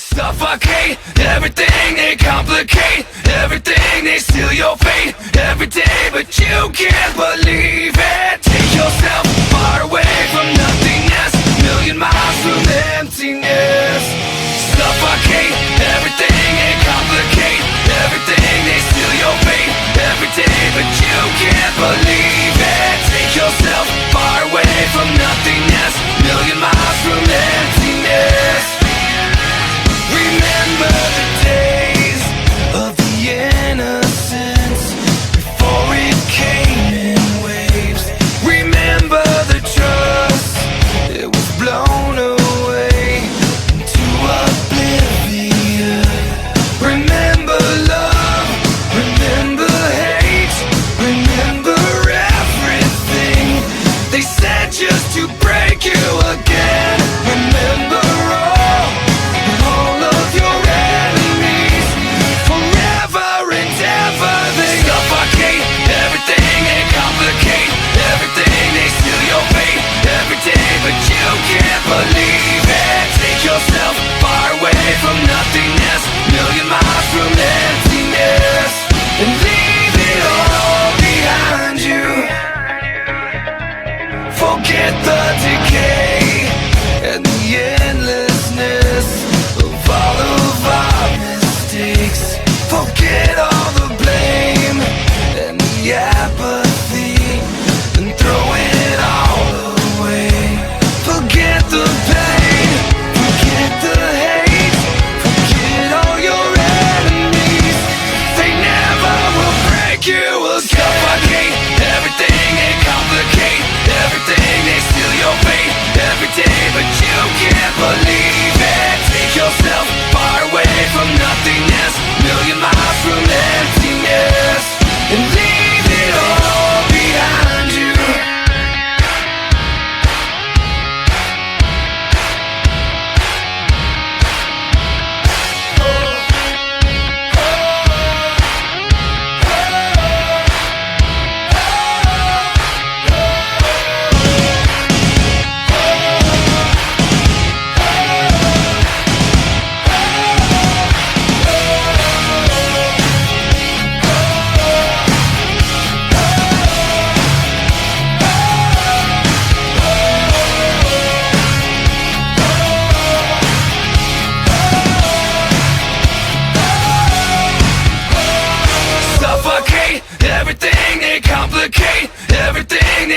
Suffocate everything they complicate, everything they steal your fate every day, but you can't believe it. Take yourself far away from nothingness, million miles from emptiness.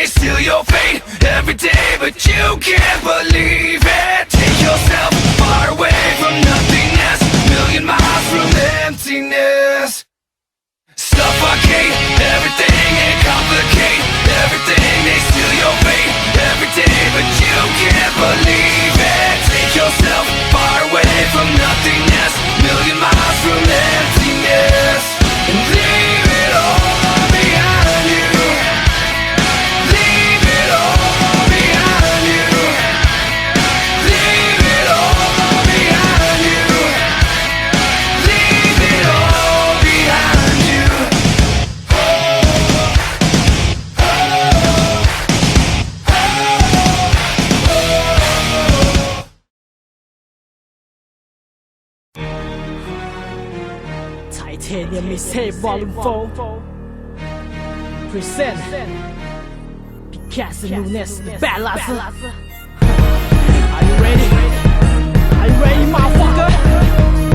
It's steal your fate every day, but you can't believe it. Misei Volvo Present Picasso Nunes Balas Are you ready? Are you ready, motherfucker?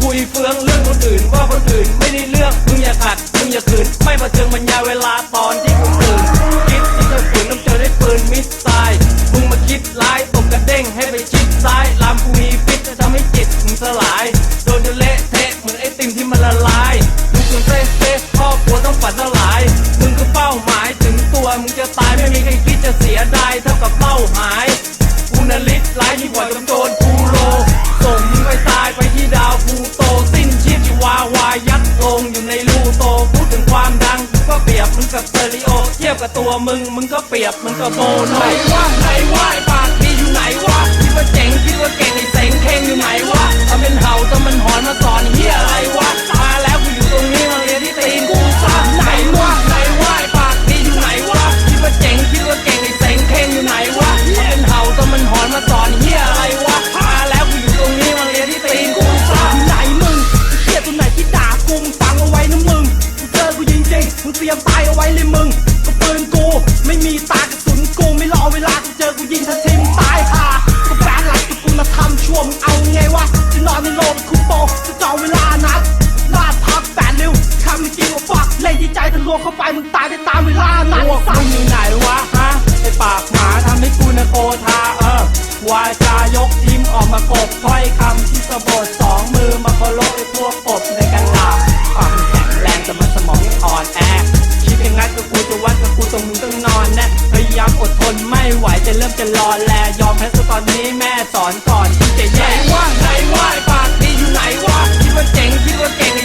คุยเฟืองเรื่องคนอื่นว่าคนอื่นไม่ได้เรื่องมึงอย่าขัดมึงอย่าขืนไม่มาเจิงบรรยาเวลาตอนที่ผมตื่นคิดที่จะฝืนต้องเจอได้ปืนมิสไซล์มึงมาคิดร้ายตบกระเด้งให้ไปชิดซ้ายลามกูมีฟิตจะทำให้จิตมึงสลายโดนจะ กับตัวมึง มึงก็เปรียบ มึงก็โบนไหนวะไหนวะปากดีอยู่ไหนวะคิดว่าเจ๋งคิดว่าเก่งไอ้เสงเข่งอยู่ไหนวะทำเป็นเห่าทำมันหอนมาสอนเฮีย จะจองเวลานัดลาดพักแปดริ้วคำไม่จริงว่าฟักเล่นที่ใจทะลวงเข้าไปมึงตายได้ตามเวลานัดพวกสัมึงอยู่ไหนวะฮะไอปากหมาทำให้กูนะโกธาเออวาจายกทิมออกมากบถ้อยคำที่สะบดสองมือมาเคารพไอพวกกบในกันดาความแข็งแรงแต่มันสมองยังอ่อนแอคิดอย่างงั้นก็กูจะวัดกับกูตรงมึงต้องนอนแน่พยายามอดทนไม่ไหวจะเริ่มจะรอแลยอมแพ้ซะตอนนี้แม่สอนก่อนที่จะแย่ว่าไหนว่าไอ้ปา ดว่า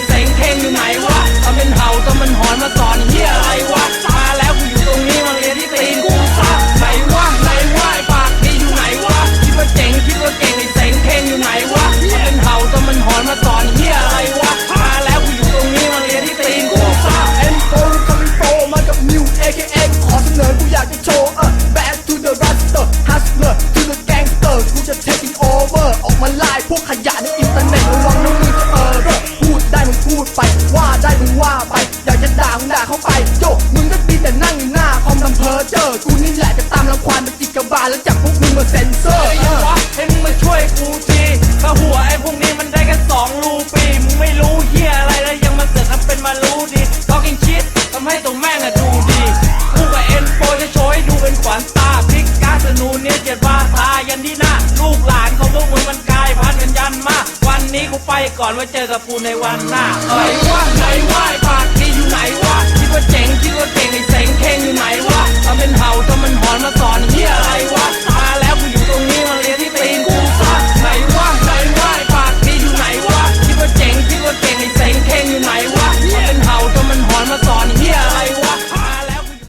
ละจะตามรังควานเป็นจิกกบาลแล้วจับพวกมึงมาเซ็นเซอร์เฮ้ยเออวะให้มึงมาช่วยกูทีถ้าหัวไอ้พวกนี้มันได้แค่สองรูปีมึงไม่รู้เฮียอะไรแล้วยังมาเสือกทำเป็นมารู้ดี talking shit ทำให้ตัวแม่งอะดูดีกูกับเอ็นโฟจะโชว์ให้ดูเป็นขวัญตาพลิกการสนูเนี่ยเจ็ดบาทายันที่หน้าลูกหลานของพวกมึงมันกลายพันธุ์เป็นยันมาวันนี้กูไปก่อนไว้เจอกับกูในวันหน้าเอ้ยว่าไหนว่าไอ้ปากดีอยู่ไหนวะคิดว่าเจ๋งคิดว่าเก่งไอ้เสงเข่งอยู่ไหนวะทำเป็นเห่าทำมันหอนมาสอนเฮียอะไรวะ